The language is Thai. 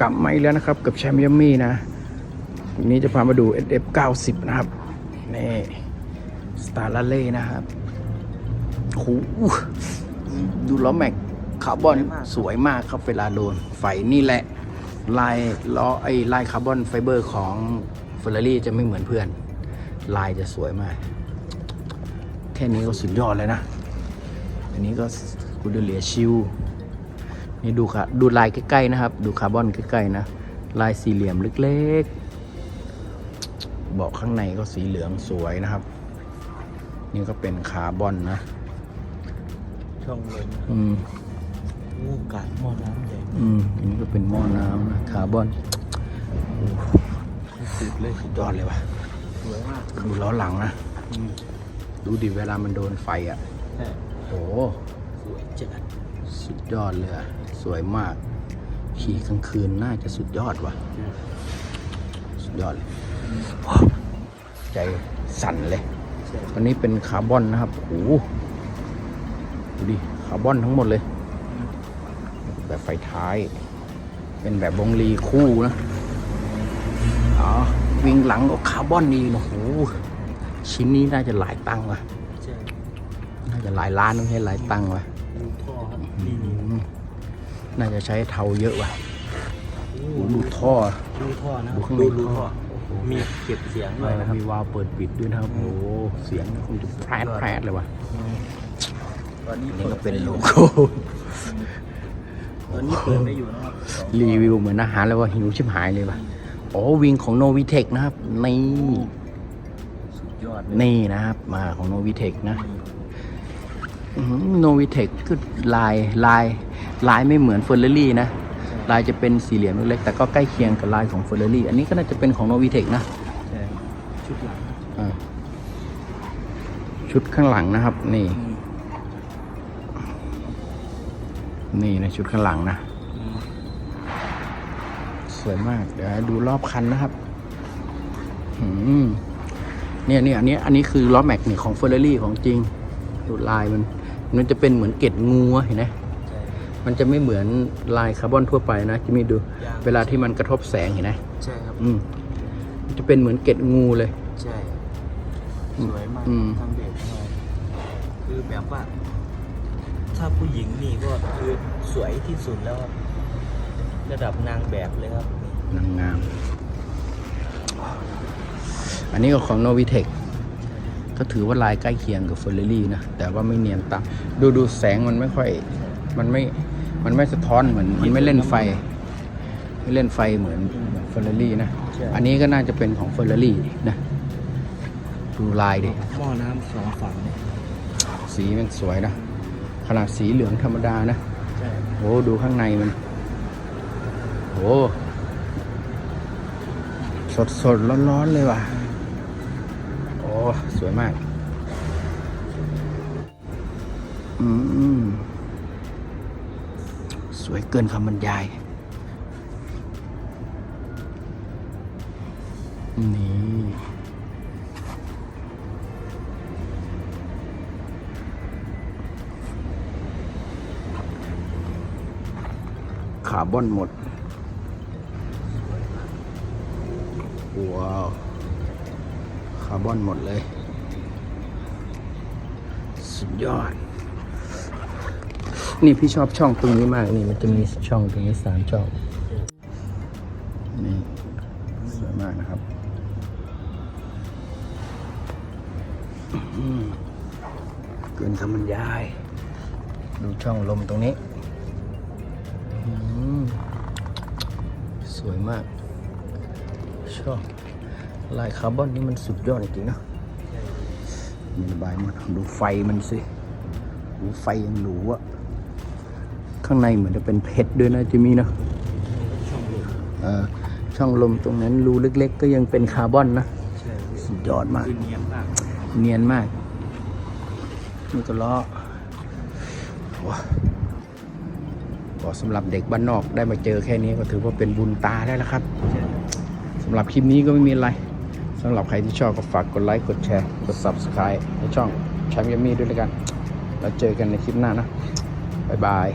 กลับมาอีกแล้วนะครับ กับแชมป์ยัมมี่นะวันนี้จะพามาดู SF 90 นะครับ นี่สตาร์ลเล่นะครับโหดูล้อแม็กคาร์บอนสวยมากครับเวลาโดน ไฟนี่แหละ ลายล้อไอ้ลายคาร์บอนไฟเบอร์ของเฟอร์รารี่จะไม่เหมือนเพื่อน ลายจะสวยมาก แค่นี้ก็สุดยอดเลยนะ อันนี้ก็กูเดเลียชิว นี่ดูค่ะดูลายใกล้ๆนะครับ ดูคาร์บอนใกล้ๆนะลายสี่เหลี่ยมเล็กๆบอกข้างในก็สีเหลืองสวยนะครับ นี่ก็เป็นคาร์บอนนะ ช่องลมอืมงูกัดหม้อน้ำใหญ่อืมอันนี้ก็เป็นหม้อน้ำนะคาร์บอนสุดเลยสุดยอดเลยว่ะสวยมากดูล้อหลังนะอืมดูดิเวลามันโดนไฟอะใช่โอ้สวยจัด สุดยอดเลยอะสวยมาก ขี่กลางคืนน่าจะสุดยอดว่ะ สุดยอดเลยว้าวใจสั่นเลยอันนี้เป็นคาร์บอนนะครับโอ้โหดูดิ คาร์บอนทั้งหมดเลย แบบไฟท้าย เป็นแบบวงลีคู่นะอ๋อวิ่งหลังก็คาร์บอนดีนะโอ้โหชิ้นนี้น่าจะหลายตังค์ว่ะ น่าจะหลายล้านไม่ใช่หลายตังค์ว่ะ ดูท่อครับอืนี่นี่มน่าจะใช้เทาเยอะว่ะโอ้โอ้โหดูท่อ ดูท่อนะดูข้างในดูท่อ มีเก็บเสียงด้วยนะครับ มีวาล์วเปิดปิดด้วยนะครับโอ้โหเสียงคงจะแพรดแพรดเลยว่ะอืมตอนนี้นี่ก็เป็นได้อโลยู่โก้ตอนนี้เปิดได้อยู่นะครับสองรีวิวเหมือนอาหารเลยว่าหิวชิบหายเลยว่ะอ๋อวิงของโนวิเทคนะครับ นี่สุดยอดเลยนี่นะครับ มาของโนวิเทคนะ โนวิเทคคือลายลายลายไม่เหมือนเฟอร์เรารี่นะ ลายจะเป็นสี่เหลี่ยมเล็กๆแต่ก็ใกล้เคียงกับลายของเฟอร์เรารี่ อันนี้ก็น่าจะเป็นของโนวิเทคนะชุดหลังชุดข้างหลังนะครับ นี่ นี่นะชุดข้างหลังนะ สวยมาก เดี๋ยวดูรอบคันนะครับเนี่ยเนี่ยอันนี้อันนี้คือล้อแม็กนี่ของเฟอร์เรารี่ของจริงดูลายมัน มันจะเป็นเหมือนเกล็ดงูอะเห็นไหมใช่มันจะไม่เหมือนลายคาร์บอนทั่วไปนะจะมีดูยางเวลาที่มันกระทบแสงเห็นไหมใช่ครับอืมมันจะเป็นเหมือนเกล็ดงูเลย ใช่สวยมากอืมทำเด็กมากคือแบบว่า ถ้าผู้หญิงนี่ก็คือสวยที่สุดแล้วครับระดับนางแบบเลยครับนางงาม อันนี้ก็ของโนวิเทค ก็ถือว่าลายใกล้เคียงกับเฟอร์รารี่นะ แต่ว่าไม่เนียนตามดูดูแสงมันไม่ค่อย มันไม่ มันไม่สะท้อนเหมือน มันไม่เล่นไฟ ไม่เล่นไฟเหมือนเฟอร์รารี่นะใช่อันนี้ก็น่าจะเป็นของเฟอร์รารี่นะ ดูลายดิหม้อน้ำสองฝั่งเนี่ยสีมันสวยนะ ขนาดสีเหลืองธรรมดานะใช่โอ้ดูข้างในมันโอ้สดสดร้อนร้อนๆเลยว่ะโอ้ สวยมาก อืม สวยเกินคำบรรยาย นี่ คาร์บอนหมด ว้าวาร์บอนหมดเลย สุดยอด นี่พี่ชอบช่องตรงนี้มากนี่มันจะมีช่องตรงนี้สามช่อง นี่สวยมากนะครับเกินคำบรรยาย ดูช่องลมตรงนี้ สวยมาก ชอบ ลายคาร์บอนนี่มันสุดยอดจริงๆนะมีระบายหมันดูไฟมันสิดูไฟยังหรูอะข้างในเหมือนจะเป็นเพชรด้วยนะจิมี่เนอะช่องลมเออช่องลมตรงนั้นรูเล็ก ๆ ก็ยังเป็นคาร์บอนนะใช่สุดยอดมากคือเนียนมาก เนียนมากนี่ก็ล้อว้าก็สำหรับเด็กบ้านนอกได้มาเจอแค่นี้ก็ถือว่าเป็นบุญตาแล้วละครับใช่สำหรับคลิปนี้ก็ไม่มีอะไร สำหรับใครที่ชอบก็ฝากกดไลค์ กดแชร์ กด subscribe ในช่องแชมป์ยามีด้วยแล้วกันแล้วเจอกันในคลิปหน้านะ บ๊ายบาย